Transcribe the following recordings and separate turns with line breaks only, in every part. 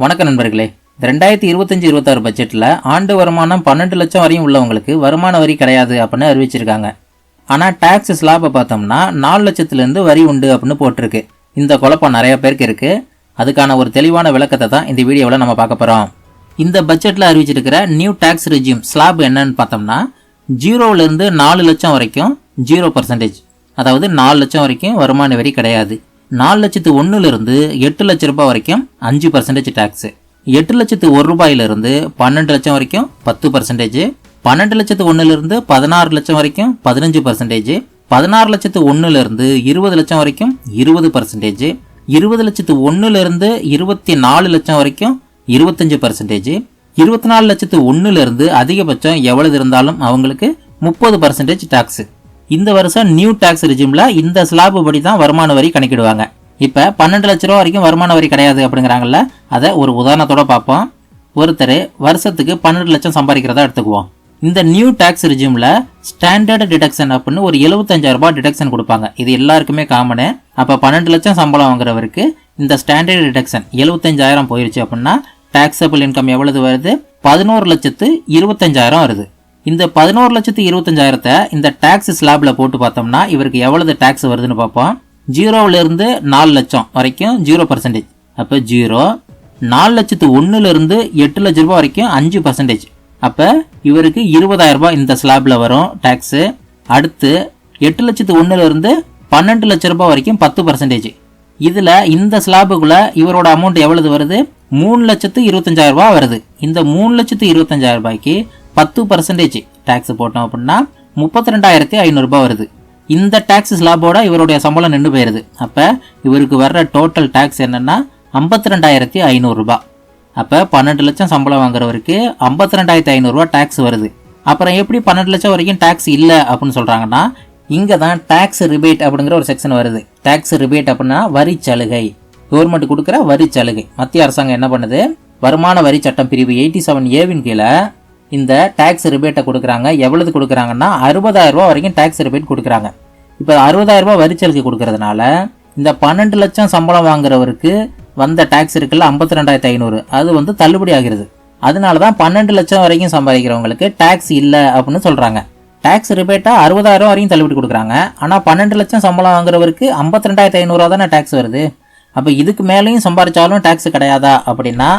வணக்கம் நண்பர்களே. ரெண்டாயிரத்தி இருபத்தஞ்சி இருபத்தாறு பட்ஜெட்டில் ஆண்டு வருமானம் பன்னெண்டு லட்சம் வரையும் உள்ளவங்களுக்கு வருமான வரி கிடையாது அப்படின்னு அறிவிச்சிருக்காங்க. ஆனால் டேக்ஸ் ஸ்லாபை பார்த்தோம்னா நாலு லட்சத்துலேருந்து வரி உண்டு அப்படின்னு போட்டிருக்கு. இந்த குழப்பம் நிறைய பேருக்கு இருக்குது அதுக்கான ஒரு தெளிவான விளக்கத்தை தான் இந்த வீடியோவில் நம்ம பார்க்க போகிறோம் இந்த பட்ஜெட்டில் அறிவிச்சிருக்கிற நியூ டேக்ஸ் ரெஜியூம் ஸ்லாப் என்னன்னு பார்த்தோம்னா ஜீரோவிலேருந்து நாலு லட்சம் வரைக்கும் ஜீரோ பர்சன்டேஜ் அதாவது நாலு லட்சம் வரைக்கும் வருமான வரி கிடையாது. நாலு லட்சத்து ஒன்றுலேருந்து எட்டு லட்ச ரூபாய் வரைக்கும் அஞ்சு பர்சன்டேஜ் டேக்ஸு எட்டு லட்சத்து ஒரு ரூபாயிலிருந்து பன்னெண்டு லட்சம் வரைக்கும் பத்து பர்சன்டேஜ் பன்னெண்டு லட்சத்து ஒன்றுலேருந்து பதினாறு லட்சம் வரைக்கும் பதினஞ்சு பர்சன்டேஜ் பதினாறு லட்சத்து ஒன்றுலேருந்து இருபது லட்சம் வரைக்கும் இருபது பர்சன்டேஜ் இருபது லட்சத்து ஒன்றுலேருந்து இருபத்தி நாலு லட்சம் வரைக்கும் இருபத்தஞ்சு பர்சன்டேஜ் இருபத்தி நாலு லட்சத்து ஒன்றுலேருந்து அதிகபட்சம் எவ்வளவு இருந்தாலும் அவங்களுக்கு முப்பது பர்சன்டேஜ் டேக்ஸு இந்த வருஷம் நியூ டேக்ஸ் ரிஜிமில் இந்த ஸ்லாப் படி தான் வருமான வரி கணக்கிடுவாங்க. இப்போ பன்னெண்டு லட்ச ரூபா வரைக்கும் வருமான வரி கிடையாது அப்படிங்கிறாங்கல்ல அதை ஒரு உதாரணத்தோட பார்ப்போம். ஒருத்தர் வருஷத்துக்கு பன்னெண்டு லட்சம் சம்பாதிக்கிறதா எடுத்துக்குவோம். இந்த நியூ டேக்ஸ் ரிஜிமில் ஸ்டாண்டர்ட் டிடக்ஷன் அப்படின்னு ஒரு 75000 ரூபாய் டிடக்ஷன் கொடுப்பாங்க. இது எல்லாருக்குமே காமனு அப்போ பன்னெண்டு லட்சம் சம்பளம் வாங்குறவருக்கு இந்த ஸ்டாண்டர்ட் டிடக்ஷன் எழுபத்தஞ்சாயிரம் போயிடுச்சு அப்படின்னா டேக்ஸபிள் இன்கம் எவ்வளவு வருது? பதினோரு லட்சத்து இருபத்தஞ்சாயிரம் வருது. இந்த பதினோரு லட்சத்து இருபத்தஞ்சாயிரத்தை இந்த டேக்ஸ் ஸ்லாப்ல போட்டு பார்த்தோம்னா இவருக்கு எவ்வளவு டேக்ஸ் வருதுன்னு பார்ப்போம். ஜீரோவிலேருந்து நாலு லட்சம் வரைக்கும் ஜீரோ பர்சன்டேஜ் அப்போ ஜீரோ நாலு லட்சத்து ஒன்றுலேருந்து இருந்து எட்டு லட்ச ரூபாய் வரைக்கும் அஞ்சு பர்சன்டேஜ் அப்போ இவருக்கு இருபதாயிரம் ரூபாய் இந்த ஸ்லாப்ல வரும் டேக்ஸு அடுத்து எட்டு லட்சத்து ஒன்றுலேருந்து இருந்து பன்னெண்டு லட்ச ரூபாய் வரைக்கும் பத்து பர்சன்டேஜ் இதுல இந்த ஸ்லாபுக்குள்ள இவரோட அமௌண்ட் எவ்வளவு வருது? மூணு லட்சத்து இருபத்தஞ்சாயிரம் ரூபாய் வருது. இந்த மூணு லட்சத்து இருபத்தஞ்சாயிரம் ரூபாய்க்கு பத்து பர்சன்டேஜ் டேக்ஸ் போட்டோம் அப்படின்னா முப்பத்தி ரெண்டாயிரத்தி ஐநூறுரூபா வருது. இந்த டேக்ஸ் ஸ்லாபோட இவருடைய சம்பளம் நின்று போயிருது. அப்போ இவருக்கு வர்ற டோட்டல் டேக்ஸ் என்னென்னா ஐம்பத்தி ரெண்டாயிரத்தி ஐநூறுரூபா அப்போ பன்னெண்டு லட்சம் சம்பளம் வாங்குறவருக்கு ஐம்பத்தி ரெண்டாயிரத்தி ஐநூறுரூவா டேக்ஸ் வருது. அப்புறம் எப்படி பன்னெண்டு லட்சம் வரைக்கும் டேக்ஸ் இல்லை அப்படின்னு சொல்கிறாங்கன்னா இங்கே தான் டேக்ஸ் ரிபேட் அப்படிங்கிற ஒரு செக்ஷன் வருது. டேக்ஸ் ரிபேட் அப்படின்னா வரி சலுகை. கவர்மெண்ட் கொடுக்குற வரி சலுகை. மத்திய அரசாங்கம் என்ன பண்ணுது? வருமான வரி சட்டம் பிரிவு எயிட்டி செவன் ஏவின் கீழே இந்த டேக்ஸ் ரிபேட்டை கொடுக்குறாங்க. எவ்வளவு கொடுக்குறாங்கன்னா அறுபதாயிரம் ரூபா வரைக்கும் டேக்ஸ் ரிபேட் கொடுக்குறாங்க. இப்போ அறுபதாயிரம் வரிச்சலுக்கு வரி கொடுக்கறதுனால இந்த பன்னெண்டு லட்சம் சம்பளம் வாங்குறவருக்கு வந்த டேக்ஸ் இருக்குல்ல ஐம்பத்தி ரெண்டாயிரத்தி ஐநூறு. அது வந்து தள்ளுபடி ஆகிறது. அதனால தான் பன்னெண்டு லட்சம் வரைக்கும் சம்பாதிக்கிறவங்களுக்கு டேக்ஸ் இல்லை அப்படின்னு சொல்கிறாங்க டேக்ஸ் ரிபேட்டாக அறுபதாயிரம் வரைக்கும் தள்ளுபடி கொடுக்குறாங்க. ஆனால் பன்னெண்டு லட்சம் சம்பளம் வாங்குறவருக்கு ஐம்பத்தி ரெண்டாயிரத்தி ஐநூறுரூவா தானே டேக்ஸ் வருது. அப்போ இதுக்கு மேலேயும் சம்பாதிச்சாலும் டேக்ஸ் கிடையாதா அப்படின்னா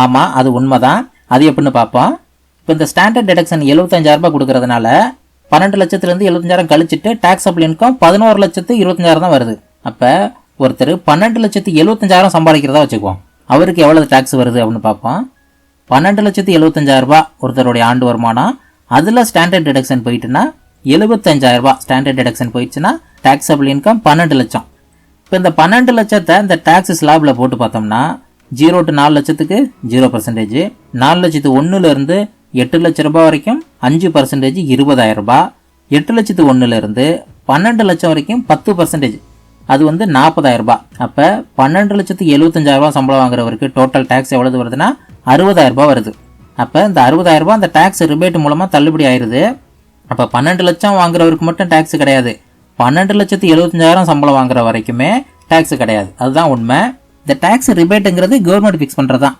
ஆமாம் அது உண்மைதான். அது எப்படின்னு பார்ப்போம். இப்போ இந்த ஸ்டாண்டர்ட் டிடக்ஷன் எழுபத்தஞ்சாயிரரூபா கொடுக்கறதுனால பன்னெண்டு லட்சத்துலேருந்து எழுபத்தஞ்சாயிரம் கழிச்சிட்டு டேக்ஸபிள் இன்கம் பதினோரு லட்சத்து இருபத்தஞ்சாயிரம் தான் வருது. அப்போ ஒருத்தர் பன்னெண்டு லட்சத்து எழுபத்தஞ்சாயிரம் சம்பாதிக்கிறதா வச்சுக்குவோம். அவருக்கு எவ்வளவு டேக்ஸ் வருது அப்படின்னு பார்ப்போம். பன்னெண்டு லட்சத்து எழுபத்தஞ்சாயிரரூபா ஒருத்தருடைய ஆண்டு வருமானம். அதில் ஸ்டாண்டர்ட் டிடக்ஷன் போயிட்டுன்னா எழுபத்தஞ்சாயிரரூபா ஸ்டாண்டர்ட் டிடக்ஷன் போயிடுச்சுன்னா டேக்ஸபிள் இன்கம் பன்னெண்டு லட்சம். இப்போ இந்த பன்னெண்டு லட்சத்தை இந்த டேக்ஸ் ஸ்லாபில் போட்டு பார்த்தோம்னா ஜீரோ டு நாலு லட்சத்துக்கு ஜீரோ பர்சன்டேஜ் நாலு லட்சத்து ஒன்றுலேருந்து எட்டு லட்ச ரூபாய் வரைக்கும் அஞ்சு பர்சன்டேஜ் இருபதாயிரம் ரூபாய் எட்டு லட்சத்து ஒன்றுலேருந்து பன்னெண்டு லட்சம் வரைக்கும் பத்து பர்சன்டேஜ் அது வந்து நாற்பதாயிரம் ரூபாய் அப்போ பன்னெண்டு லட்சத்து எழுபத்தஞ்சாயிரம் ரூபாய் சம்பளம் வாங்குறவருக்கு டோட்டல் டேக்ஸ் எவ்வளவு வருதுன்னா அறுபதாயிரம் ரூபாய் வருது. அப்போ இந்த அறுபதாயிரம் ரூபாய் அந்த டேக்ஸ் ரிபேட் மூலமாக தள்ளுபடி ஆயிருது. அப்போ பன்னெண்டு லட்சம் வாங்குறவருக்கு மட்டும் டேக்ஸ் கிடையாது. பன்னெண்டு லட்சத்து எழுபத்தஞ்சாயிரம் சம்பளம் வாங்குற வரைக்குமே டேக்ஸ் கிடையாது. அதுதான் உண்மை. இந்த டேக்ஸ் ரிபேட்டுங்கிறது கவர்மெண்ட் ஃபிக்ஸ் பண்ணுறது தான்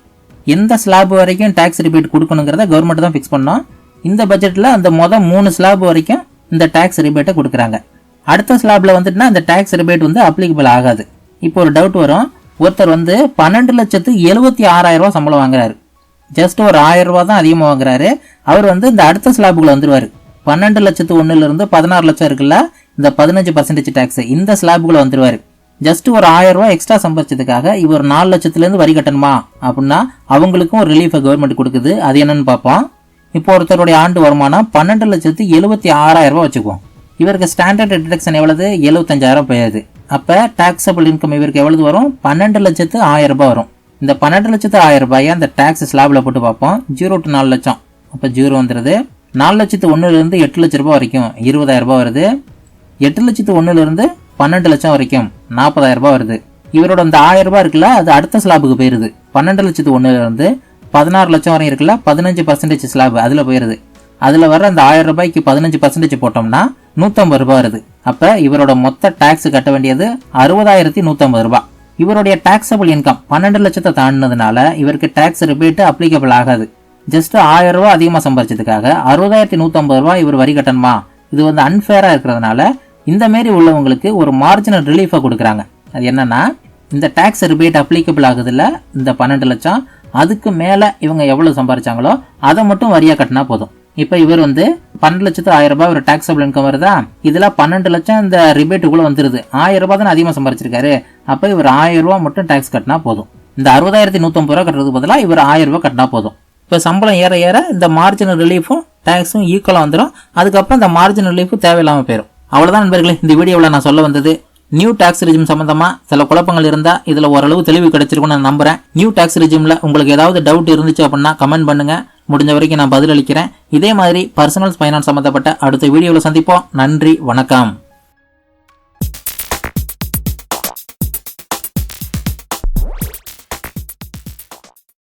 எந்த ஸ்லாப் வரைக்கும் டேக்ஸ் ரிபேட் கொடுக்கணுங்கிறத கவர்மெண்ட் தான் ஃபிக்ஸ் பண்ணோம். இந்த பட்ஜெட்டில் அந்த மொதல் மூணு ஸ்லாப் வரைக்கும் இந்த டேக்ஸ் ரிபேட்டை கொடுக்குறாங்க. அடுத்த ஸ்லாப்ல வந்துட்டுனா அந்த டேக்ஸ் ரிபேட் வந்து அப்ளிகபிள் ஆகாது. இப்போ ஒரு டவுட் வரும். ஒருத்தர் வந்து பன்னெண்டு லட்சத்து எழுபத்தி ஆறாயிரம் ரூபா சம்பளம் வாங்குறாரு. ஜஸ்ட் ஒரு ஆயிரம் ரூபா தான் அதிகமாக வாங்குறாரு. அவர் வந்து இந்த அடுத்த ஸ்லாபுக்குள்ள வந்துருவார். பன்னெண்டு லட்சத்து ஒன்றுலேருந்து பதினாறு லட்சம் இருக்குல்ல இந்த பதினஞ்சு பர்சன்டேஜ் டேக்ஸ் இந்த ஸ்லாபுக்குள்ள வந்துடுவார் ஜஸ்ட் ஒரு ஆயிரம் ரூபாய் எக்ஸ்ட்ரா சம்பாதிச்சதுக்காக இவர் நாலு லட்சத்துலேருந்து வரி கட்டணுமா? அப்படின்னா அவங்களுக்கும் ஒரு ரிலீஃபை கவர்மெண்ட் கொடுக்குது. அது என்னன்னு பார்ப்போம். இப்போ ஒருத்தருடைய ஆண்டு வருமானம் பன்னெண்டு லட்சத்து எழுபத்தி ஆறாயிரம் ரூபாய் வச்சுக்குவோம். இவருக்கு ஸ்டாண்டர்ட் டிடக்ஷன் எவ்வளவு? எழுபத்தஞ்சாயிரம் போயிருது அப்போ டாக்ஸபிள் இன்கம் இவருக்கு எவ்வளவு வரும்? பன்னெண்டு லட்சத்து ஆயிரம் ரூபாய் வரும். இந்த பன்னெண்டு லட்சத்து ஆயிரம் ரூபாயை அந்த டேக்ஸ் ஸ்லாபில் போட்டு பார்ப்போம். ஜீரோ டு நாலு லட்சம். அப்போ ஜீரோ வந்துடுது நாலு லட்சத்து ஒன்றுலேருந்து எட்டு லட்ச ரூபாய் வரைக்கும் இருபதாயிரம் ரூபாய் வருது. எட்டு லட்சத்து ஒன்றுலேருந்து பன்னெண்டு லட்சம் வரைக்கும் நாற்பதாயிரம் ரூபாய் வருது. இவரோட அந்த ஆயிரம் ரூபாய் இருக்குல்ல அது அடுத்த ஸ்லாபுக்கு போயிருது. பன்னெண்டு லட்சத்து ஒன்றுலேருந்து பதினாறு லட்சம் வரையும் இருக்குல்ல பதினஞ்சு பர்சன்டேஜ் ஸ்லாப் அதில் போயிருது. அதில் வர அந்த ஆயிரம் ரூபாய்க்கு பதினஞ்சு பர்சன்டேஜ் போட்டோம்னா நூற்றம்பது ரூபாய் வருது. அப்போ இவரோட மொத்த டேக்ஸ் கட்ட வேண்டியது அறுபதாயிரத்தி நூற்றம்பது ரூபாய். இவருடைய டேக்ஸபிள் இன்கம் பன்னெண்டு லட்சத்தை தாண்டினதுனால இவருக்கு டேக்ஸ் ரிபேட் அப்ளிகபிள் ஆகாது. ஜஸ்ட் ஆயிரம் ரூபாய் அதிகமாக சம்பாரிச்சதுக்காக அறுபதாயிரத்தி நூற்றம்பது ரூபாய் இவர் வரி கட்டணுமா? இது வந்து அன்ஃபேராக இருக்கிறதுனால இந்த மாரி உள்ளவங்களுக்கு ஒரு மார்ஜினல் ரிலீஃபை கொடுக்குறாங்க. அது என்னென்னா இந்த டேக்ஸ் ரிபேட் அப்ளிகபிள் ஆகுதுல்ல இந்த பன்னெண்டு லட்சம் அதுக்கு மேலே இவங்க எவ்வளோ சம்பாரிச்சாங்களோ அதை மட்டும் வரியாக கட்டினா போதும். இப்போ இவர் வந்து பன்னெண்டு லட்சத்து ஆயிரம் ரூபாய் ஒரு டேக்ஸபிள் இன்கம் வருதா? இதில் பன்னெண்டு லட்சம் இந்த ரிபேட்டுக்குள்ளே வந்துருது. ஆயிரம் ரூபாய் தானே அதிகமாக சம்பாரிச்சிருக்காரு. அப்போ இவர் ஆயிரம் ரூபா மட்டும் டேக்ஸ் கட்டினா போதும். இந்த அறுபதாயிரத்தி நூற்றம்பது ரூபா கட்டுறதுக்கு பதிலாக இவர் ஆயிரம் ரூபாய் கட்டினா போதும். இப்போ சம்பளம் ஏற ஏற இந்த மார்ஜினல் ரிலீஃபும் டேக்ஸும் ஈக்குவலாக வந்துடும் அதுக்கப்புறம் இந்த மார்ஜினல் ரிலீஃபும் தேவையில்லாமல் போயிடும் அவ்வளோதான் நண்பர்களே இந்த வீடியோவில் நான் சொல்ல வந்தது நியூ டாக்ஸ் ரிஜிம் சம்மந்தமாக சில குழப்பங்கள் இருந்தால் இதில் ஓரளவு தெளிவு கிடைச்சிருக்கும்னு நான் நம்புகிறேன் நியூ டாக்ஸ் ரிஜிமில் உங்களுக்கு ஏதாவது டவுட் இருந்துச்சு அப்படின்னா கமெண்ட் பண்ணுங்கள் முடிஞ்ச வரைக்கும் நான் பதிலளிக்கிறேன். இதே மாதிரி பர்சனல் ஃபைனான்ஸ் சம்மந்தப்பட்ட அடுத்த வீடியோவில் சந்திப்போம். நன்றி வணக்கம்.